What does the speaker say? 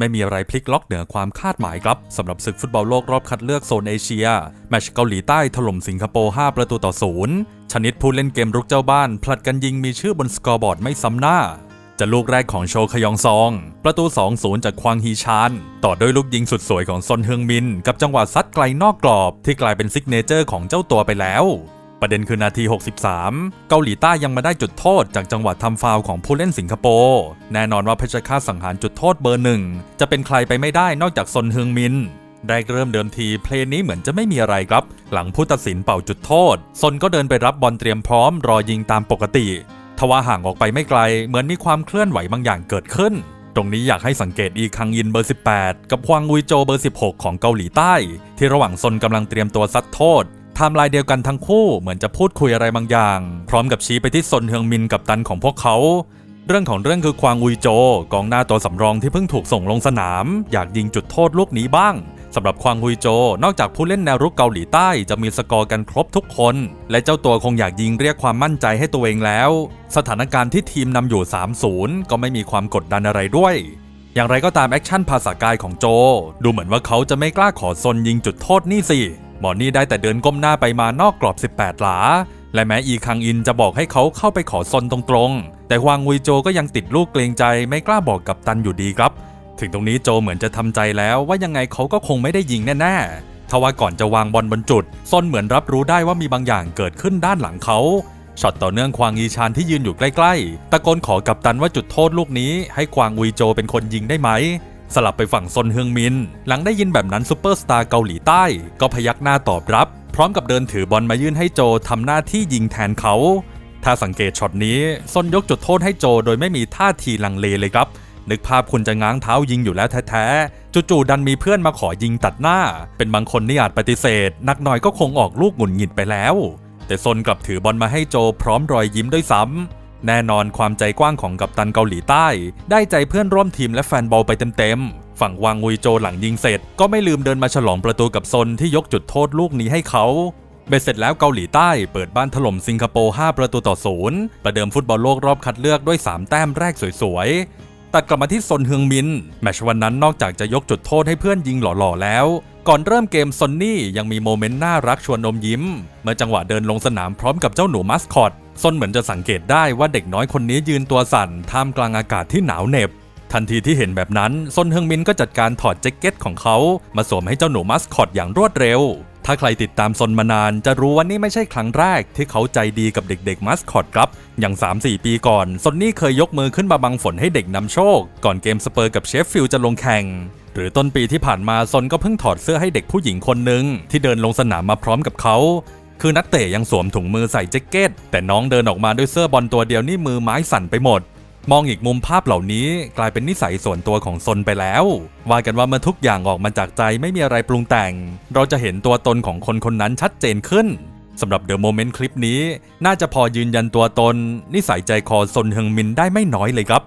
ไม่มีอะไรพลิกล็อกเหนือความคาดหมายครับสำหรับศึกฟุตบอลโลกรอบคัดเลือกโซนเอเชีย แมชเกาหลีใต้ถล่มสิงคโปร์ 5 ประตูต่อศูนย์ชนิดผู้เล่นเกมรุกเจ้าบ้าน ผลัดกันยิงมีชื่อบนสกอร์บอร์ดไม่ซ้ำหน้า จะลูกแรกของโชคยองซอง ประตู 2-0 จากควางฮีชาน ต่อด้วยลูกยิงสุดสวยของซอนเฮืองมิน กับจังหวะซัดไกลนอกกรอบที่กลายเป็นซิกเนเจอร์ของเจ้าตัวไปแล้ว ประเด็นคือนาที 63 เกาหลีใต้ยังมาได้จุดโทษจากจังหวะทำฟาวของผู้เล่นสิงคโปร์แน่นอนว่าเพชรฆาตสังหารจุดโทษเบอร์หนึ่งจะเป็นใครไปไม่ได้นอกจากซนฮึงมินแรกเริ่มเดิมทีเพลงนี้เหมือนจะไม่มีอะไรครับ หลังผู้ตัดสินเป่าจุดโทษซนก็เดินไปรับบอลเตรียมพร้อมรอยิงตามปกติ ทว่าห่างออกไปไม่ไกล เหมือนมีความเคลื่อนไหวบางอย่างเกิดขึ้น ตรงนี้อยากให้สังเกตอีคังยินเบอร์ 18 กับควางงุยโจเบอร์ 16 ของเกาหลีใต้ ที่ระหว่างซนกำลังเตรียมตัวซัดโทษ ไทม์ไลน์เดียวกันทั้งคู่เหมือนจะพูดคุยอะไรบางอย่าง พร้อมกับชี้ไปที่ซนเฮืองมินกับตันของพวกเขา เรื่องของเรื่องคือควางอุยโจ กองหน้าตัวสำรองที่เพิ่งถูกส่งลงสนาม อยากยิงจุดโทษลูกนี้บ้างสำหรับควางอุยโจ นอกจากผู้เล่นแนวรุกเกาหลีใต้จะมีสกอร์กันครบทุกคน และเจ้าตัวคงอยากยิงเรียกความมั่นใจให้ตัวเองแล้ว สถานการณ์ที่ทีมนำอยู่ 3-0 ก็ไม่มีความกดดันอะไรด้วย อย่างไรก็ตามแอคชั่นภาษากายของโจ ดูเหมือนว่าเขาจะไม่กล้าขอซนยิงจุดโทษนี่สิ หมอนี่ได้แต่เดินก้มหน้าไปมานอกกรอบ 18 หลา และแม้อีคังอินจะบอกให้เขาเข้าไปขอซนตรงๆ แต่ฮวางงุยโจก็ยังติดลูกเกรงใจไม่กล้าบอกกับตันอยู่ดีครับ ถึงตรงนี้โจเหมือนจะทำใจแล้วว่ายังไงเขาก็คงไม่ได้ยิงแน่ๆทว่าก่อนจะวางบอลบนจุดซนเหมือนรับรู้ได้ว่ามีบางอย่างเกิดขึ้นด้านหลังเขาช็อตต่อเนื่องควางอีชานที่ยืนอยู่ใกล้ๆ ตะโกนขอกับตันว่าจุดโทษลูกนี้ ให้ควางอุยโจเป็นคนยิงได้ไหม สลับไปฝั่งซนเฮืองมิน หลังได้ยินแบบนั้นซูเปอร์สตาร์เกาหลีใต้ ก็พยักหน้าตอบรับ พร้อมกับเดินถือบอลมายื่นให้โจทำหน้าที่ยิงแทนเขา ถ้าสังเกตช็อตนี้ซนยกจุดโทษให้โจโดยไม่มีท่าทีลังเลเลยครับ นึกภาพคุณจะง้างเท้ายิงอยู่แล้วแท้ๆจู่ๆดันมีเพื่อนมาขอยิงตัดหน้า เป็นบางคนนี่อาจปฏิเสธ นักหน่อยก็คงออกลูกหงุดหงิดไปแล้ว แต่ซนกลับถือบอลมาให้โจพร้อมรอยยิ้มด้วยซ้ำ แน่นอนความใจกว้างของกัปตันเกาหลีใต้ ได้ใจเพื่อนร่วมทีมและแฟนบอลไปเต็มๆ ฝั่งวางงุยโจหลังยิงเสร็จ ก็ไม่ลืมเดินมาฉลองประตูกับซนที่ยกจุดโทษลูกนี้ให้เขาเบ็ดเสร็จแล้วเกาหลีใต้เปิดบ้านถล่มสิงคโปร์ 5 ประตูต่อศูนย์ประเดิมฟุตบอลโลกรอบคัดเลือกด้วย 3 แต้มแรกสวยๆ ตัดกลับมาที่ซนเฮืองมิน แมชวันนั้นนอกจากจะยกจุดโทษให้เพื่อนยิงหล่อๆแล้ว ก่อนเริ่มเกมซอนนี่ยังมีโมเมนต์น่ารักชวนนมยิ้ม เมื่อจังหวะเดินลงสนามพร้อมกับเจ้าหนูมัสคอตซนเหมือนจะสังเกตได้ว่าเด็กน้อยคนนี้ยืนตัวสั่นท่ามกลางอากาศที่หนาวเหน็บ ทันทีที่เห็นแบบนั้นซนเฮืองมินก็จัดการถอดแจ็คเก็ตของเขา มาสวมให้เจ้าหนูมัสคอตอย่างรวดเร็ว ถ้าใครติดตามซนมานานจะรู้ว่านี่ไม่ใช่ครั้งแรกที่เขาใจดีกับเด็กๆมัสคอตครับ อย่าง 3-4 ปีก่อนซนนี่เคยยกมือขึ้นมาบังฝนให้เด็กนำโชค ก่อนเกมสเปอร์กับเชฟฟิลด์จะลงแข่งหรือต้นปีที่ผ่านมาซนก็เพิ่งถอดเสื้อให้เด็กผู้หญิงคนหนึ่งที่เดินลงสนามมาพร้อมกับเขา คือนักเตะยังสวมถุงมือใส่แจ็คเก็ต แต่น้องเดินออกมาด้วยเสื้อบอลตัวเดียวนี่มือไม้สั่นไปหมด มองอีกมุมภาพเหล่านี้กลายเป็นนิสัยส่วนตัวของซนไปแล้ว ว่ากันว่าเมื่อทุกอย่างออกมาจากใจไม่มีอะไรปรุงแต่ง เราจะเห็นตัวตนของคนคนนั้นชัดเจนขึ้นสำหรับเดอะโมเมนต์คลิปนี้ น่าจะพอยืนยันตัวตน นิสัยใจคอซนเฮงมินได้ไม่น้อยเลยครับ